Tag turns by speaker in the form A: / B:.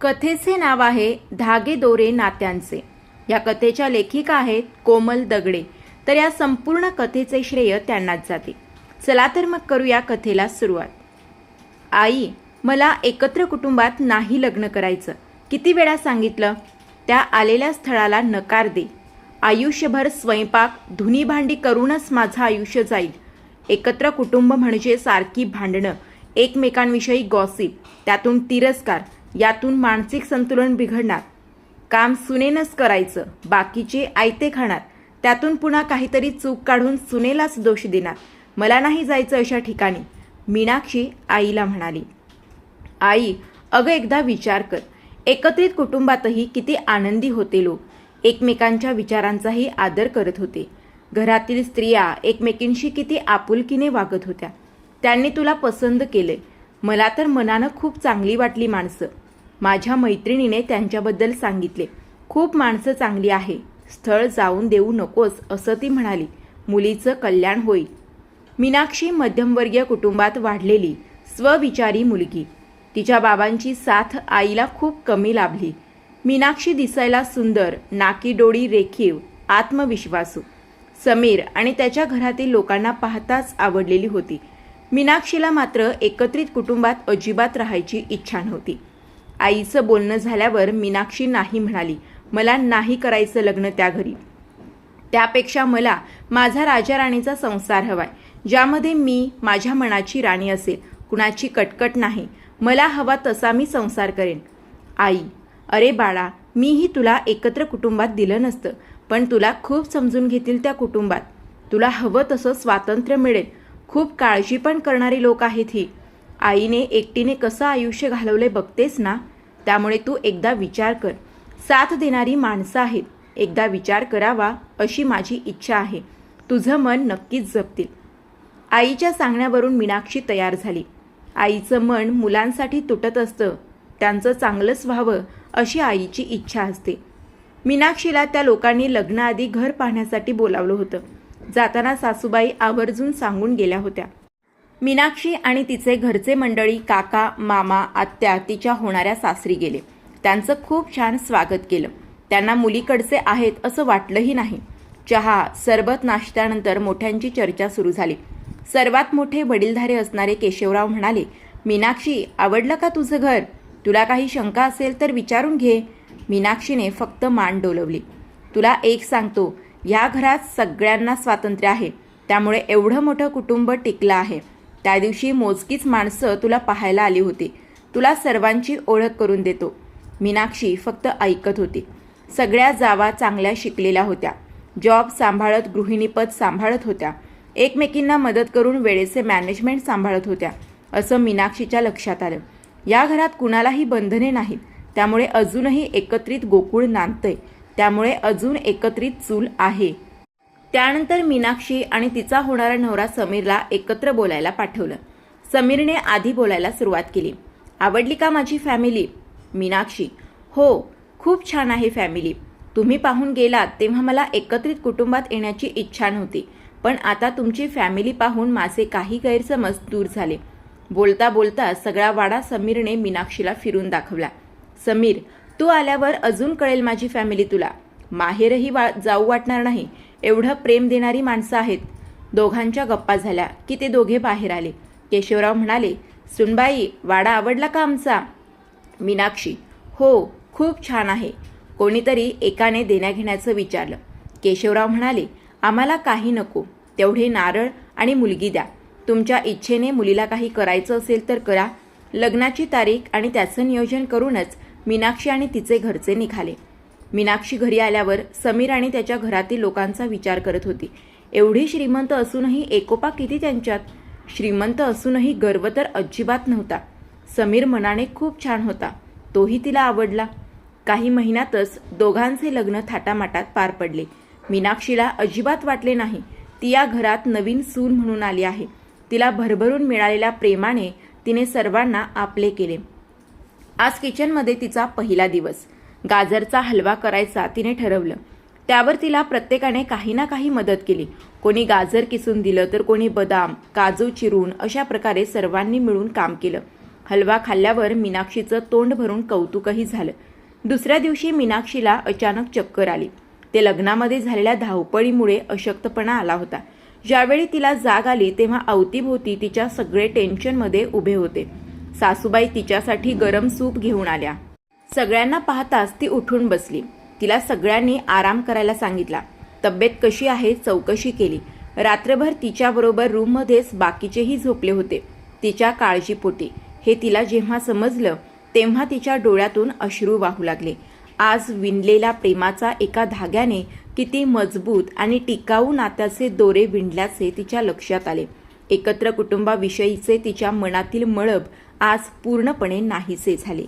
A: कथेचे नाव आहे धागे दोरे नात्यांचे. या कथेच्या लेखिका आहेत कोमल दगडे. तर या संपूर्ण कथेचे श्रेय त्यांनाच जाते. चला तर मग करूया कथेला सुरुवात. आई मला एकत्र कुटुंबात नाही लग्न करायचं. किती वेळा सांगितलं? त्या आलेल्या स्थळाला नकार दे. आयुष्यभर स्वयंपाक धुनी भांडी करूनच माझं आयुष्य जाईल. एकत्र कुटुंब म्हणजे सारखी भांडणं एकमेकांविषयी गॉसिप त्यातून तिरस्कार यातून मानसिक संतुलन बिघडणार. काम सुनेनच करायचं बाकीचे आयते खाणार. त्यातून पुन्हा काहीतरी चूक काढून सुनेलाच दोष देणार. मला नाही जायचं अशा ठिकाणी मीनाक्षी आईला म्हणाली. आई अगं एकदा विचार कर. एकत्रित कुटुंबातही किती आनंदी होते लोक. एकमेकांच्या विचारांचाही आदर करत होते. घरातील स्त्रिया एकमेकींशी किती आपुलकीने वागत होत्या. त्यांनी तुला पसंत केले मला तर मनानं खूप चांगली वाटली माणसं. माझ्या मैत्रिणीने त्यांच्याबद्दल सांगितले. खूप माणसं चांगली आहे. स्थळ जाऊन देऊ नकोस असं ती म्हणाली. मुलीचं कल्याण होईल मीनाक्षी मध्यमवर्गीय कुटुंबात वाढलेली स्वविचारी मुलगी. तिच्या बाबांची साथ आईला खूप कमी लाभली. मीनाक्षी दिसायला सुंदर नाकीडोळी रेखीव आत्मविश्वासू. समीर आणि त्याच्या घरातील लोकांना पाहताच आवडलेली होती. मीनाक्षीला मात्र एकत्रित कुटुंबात अजिबात राहायची इच्छा नव्हती. आईचं बोलणं झाल्यावर मीनाक्षी नाही म्हणाली. मला नाही करायचं लग्न त्या घरी. त्यापेक्षा मला माझा राजा राणीचा संसार हवाय ज्यामध्ये मी माझ्या मनाची राणी असेल कुणाची कटकट नाही. मला हवा तसा मी संसार करेन. आई अरे बाळा मीही तुला एकत्र कुटुंबात दिलं नसतं पण तुला खूप समजून घेतील त्या कुटुंबात. तुला हवं तसं स्वातंत्र्य मिळेल खूप काळजी पण करणारी लोक आहेत ही. आईने एकटीने कसं आयुष्य घालवले बघतेस ना? त्यामुळे तू एकदा विचार कर. साथ देणारी माणसं आहेत. एकदा विचार करावा अशी माझी इच्छा आहे. तुझं मन नक्कीच जपतील. आईच्या सांगण्यावरून मीनाक्षी तयार झाली. आईचं मन मुलांसाठी तुटत असतं. त्यांचं चांगलंच व्हावं अशी आईची इच्छा असते. मीनाक्षीला त्या लोकांनी लग्नाआधी घर पाहण्यासाठी बोलावलं होतं. जाताना सासूबाई आवर्जून सांगून गेल्या होत्या. मीनाक्षी आणि तिचे घरचे मंडळी काका मामा आत्या तिच्या होणाऱ्या सासरी गेले. त्यांचं खूप छान स्वागत केलं. त्यांना मुलीकडचे आहेत असं वाटलंही नाही. चहा सरबत नाश्त्यानंतर मोठ्यांची चर्चा सुरू झाली. सर्वात मोठे वडीलधारे असणारे केशवराव म्हणाले मीनाक्षी आवडलं का तुझं घर? तुला काही शंका असेल तर विचारून घे. मीनाक्षीने फक्त मान डोलवली. तुला एक सांगतो या घरात सगळ्यांना स्वातंत्र्य आहे. त्यामुळे एवढं मोठं कुटुंब टिकलं आहे. त्या दिवशी मोजकीच माणसं तुला पाहायला आली होती. तुला सर्वांची ओळख करून देतो. मीनाक्षी फक्त ऐकत होती. सगळ्या जावा चांगल्या शिकलेल्या होत्या. जॉब सांभाळत गृहिणीपद सांभाळत होत्या. एकमेकींना मदत करून वेळेचे मॅनेजमेंट सांभाळत होत्या असं मीनाक्षीच्या लक्षात आलं. या घरात कुणालाही बंधने नाहीत. त्यामुळे अजूनही एकत्रित गोकुळ नांदतंय. त्यामुळे अजून एकत्रित चूल आहे. त्यानंतर मीनाक्षी आणि तिचा होणारा नवरा समीरला एकत्र बोलायला पाठवलं. समीरने आधी बोलायला सुरुवात केली. आवडली का माझी फॅमिली मीनाक्षी. हो खूप छान आहे फॅमिली तुम्ही पाहून गेलात तेव्हा मला एकत्रित कुटुंबात येण्याची इच्छा नव्हती पण आता तुमची फॅमिली पाहून माझे काही गैरसमज दूर झाले. बोलता बोलता सगळा वाडा समीरने मीनाक्षीला फिरून दाखवला. समीर तू आल्यावर अजून कळेल माझी फॅमिली तुला. माहेरही वा जाऊ वाटणार नाही. एवढं प्रेम देणारी माणसं आहेत. दोघांच्या गप्पा झाल्या की ते दोघे बाहेर आले. केशवराव म्हणाले सुनबाई वाडा आवडला का आमचा? मीनाक्षी. हो खूप छान आहे. कोणीतरी एकाने देण्याघेण्याचं विचारलं. केशवराव म्हणाले आम्हाला काही नको. तेवढे नारळ आणि मुलगी द्या. तुमच्या इच्छेने मुलीला काही करायचं असेल तर करा. लग्नाची तारीख आणि त्याचं नियोजन करूनच मीनाक्षी आणि तिचे घरचे निघाले. मीनाक्षी घरी आल्यावर समीर आणि त्याच्या घरातील लोकांचा विचार करत होती. एवढी श्रीमंत असूनही एकोपा किती त्यांच्यात? श्रीमंत असूनही गर्व तर अजिबात नव्हता. समीर मनाने खूप छान होता. तोही तिला आवडला. काही महिन्यातच दोघांचे लग्न थाटामाटात पार पडले. मीनाक्षीला अजिबात वाटले नाही. ती या घरात नवीन सून म्हणून आली आहे. तिला भरभरून मिळालेल्या प्रेमाने तिने सर्वांना आपले केले. आज किचनमध्ये तिचा पहिला दिवस. गाजरचा हलवा करायचा तिने ठरवलं. त्यावर तिला प्रत्येकाने काही ना काही मदत केली. कोणी गाजर किसून दिलं तर कोणी बदाम काजू चिरून अशा प्रकारे सर्वांनी मिळून काम केलं. हलवा खाल्ल्यावर मीनाक्षीचं तोंड भरून कौतुकही झालं. दुसऱ्या दिवशी मीनाक्षीला अचानक चक्कर आली. ते लग्नामध्ये झालेल्या धावपळीमुळे अशक्तपणा आला होता. ज्यावेळी तिला जाग आली तेव्हा अवतीभोवती तिच्या सगळे टेन्शनमध्ये उभे होते. सासूबाई तिच्यासाठी गरम सूप घेऊन आल्या. सगळ्यांना पाहताच ती उठून बसली. तिला सगळ्यांनी आराम करायला सांगितला. तब्येत कशी आहे चौकशी केली. रात्रभर तिच्याबरोबर रूममध्येच बाकीचेही झोपले होते. तिच्या काळजीपोटी. हे तिला जेव्हा समजलं तेव्हा तिच्या डोळ्यातून अश्रू वाहू लागले. आज विणलेल्या प्रेमाचा एका धाग्याने किती मजबूत आणि टिकाऊ नात्याचे दोरे विणल्याचे तिच्या लक्षात आले. एकत्र कुटुंबाविषयीचे तिच्या मनातील मळब आज पूर्णपणे नाहीसे झाले.